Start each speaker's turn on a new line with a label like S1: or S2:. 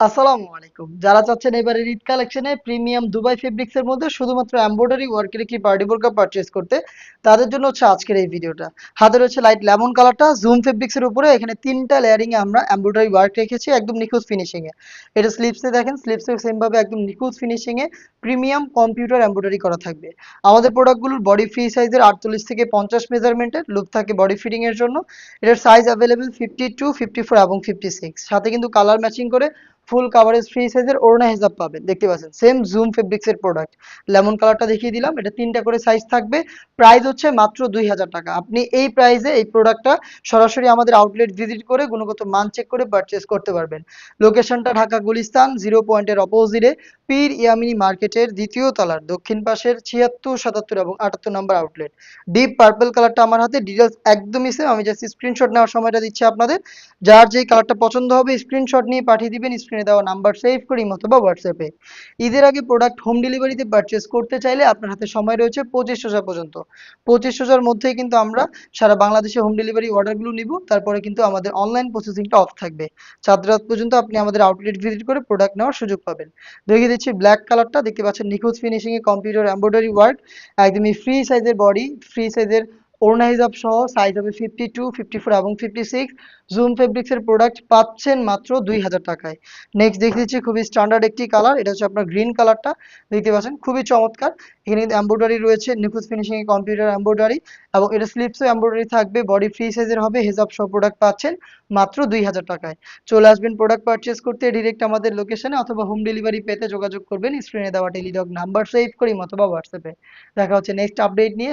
S1: আসসালামু আলাইকুম। যারা চাচ্ছেন এবারে ঈদ কালেকশনে প্রিমিয়াম দুবাই ফেব্রিক্স এর মধ্যে শুধুমাত্র এমব্রয়ডারি ওয়ার্কের কি পার্টি বোরকা পারচেজ করতে, তাদের জন্য হচ্ছে আজকের এই ভিডিওটা। হাতে রয়েছে লাইট লেমন কালারটা জুম ফেব্রিক্স এর উপরে এখানে তিনটা লেয়ারিং আমরা এমব্রয়ডারি ওয়ার্ক রেখেছি একদম নিখুঁত ফিনিশিং এ। এটা স্লিপসে দেখেন স্লিপসে সেম ভাবে একদম নিখুঁত ফিনিশিং এ প্রিমিয়াম কম্পিউটার এমব্রয়ডারি করা থাকবে। আমাদের প্রোডাক্টগুলোর বডি ফ্রি সাইজের আটচল্লিশ থেকে পঞ্চাশ মেজারমেন্টের লুপ থাকে বডি ফিটিং এর জন্য। এটার size available fifty two fifty four এবং ফিফটি সিক্স সাথে কিন্তু কালার ম্যাচিং করে ফুল কাভারেজ ফ্রি সাইজের ওড়না হিসাব পাবেন। দেখতে পাচ্ছেন সেম জুম ফেব্রিক্স এর প্রোডাক্ট লেমন কালারটা দেখিয়ে দিলাম, এটা তিনটা করে সাইজ থাকবে। প্রাইস হচ্ছে মাত্র দুই হাজার টাকা। আপনি এই প্রাইসে এই প্রোডাক্টটা সরাসরি আমাদের আউটলেট ভিজিট করে গুণগত মান চেক করে পারচেস করতে পারবেন। লোকেশনটা ঢাকা গুলিস্তান জিরো পয়েন্টের অপোজিটে পীর ইয়ামিনী মার্কেটের দ্বিতীয় তলার, দক্ষিণ পাশের ছিয়াত্তর, সাতাত্তর এবং আটাত্তর নম্বর আউটলেট ডিপ পার্পল কালারটা আমার হাতে ডিটেলস একদমই সেম আমি জাস্ট স্ক্রিনশট নেওয়ার সময়টা দিচ্ছি আপনাদের। যার যেই কালারটা পছন্দ হবে স্ক্রিনশট নিয়ে পাঠিয়ে দিবেন স্ক্রিনে দেওয়া নাম্বার সেভ করে করি অথবা হোয়াটসঅ্যাপে ঈদের আগে প্রোডাক্ট হোম ডেলিভারিতে পারচেস করতে চাইলে আপনার হাতে সময় রয়েছে পঁচিশ হাজার পর্যন্ত। পঁচিশ হাজার মধ্যেই কিন্তু আমরা সারা বাংলাদেশে হোম ডেলিভারি অর্ডারগুলো নিব, তারপরে কিন্তু আমাদের অনলাইন প্রসেসিংটা অফ থাকবে। চাঁদ রাত পর্যন্ত আপনি আমাদের আউটলেট ভিজিট করে প্রোডাক্ট নেওয়ার সুযোগ পাবেন। দেখিয়ে দিচ্ছি ব্ল্যাক কালারটা দেখতে পাচ্ছেন নিখুঁত ফিনিশিং এ কম্পিউটার এমব্রয়ডারি ওয়ার্ক একদমই ফ্রি সাইজের বডি ফ্রি সাইজের ওড়না হিসাব সহ সাইজ হবে ফিফটি টু ফিফটি ফোর এবং ফিফটি সিক্স জুম ফেব্রিক্স এর প্রোডাক্ট পাচ্ছেন মাত্র দুই হাজার টাকায়। নেক্সট দেখে দিচ্ছি খুবই স্ট্যান্ডার্ড একটি কালার এটা হচ্ছে আপনার গ্রিন কালারটা দেখতে পাচ্ছেন, খুবই চমৎকার। এখানে কিন্তু এমব্রয়ডারি রয়েছে, নিখুঁত ফিনিশিং এ কম্পিউটার এমব্রয়ডারি এবং এটা স্লিপসও এমব্রয়ডারি থাকবে বডি ফ্রি সাইজের হবে হেজাব সহ প্রোডাক্ট পাচ্ছেন মাত্র দুই হাজার টাকায়। চলে আসবেন প্রোডাক্ট পারচেস করতে ডিরেক্ট আমাদের লোকেশনে অথবা হোম ডেলিভারি পেতে যোগাযোগ করবেন স্ক্রিনে দেওয়া টেলিডক নাম্বার সেভ করি অথবা হোয়াটসঅ্যাপে দেখা হচ্ছে নেক্সট আপডেট নিয়ে।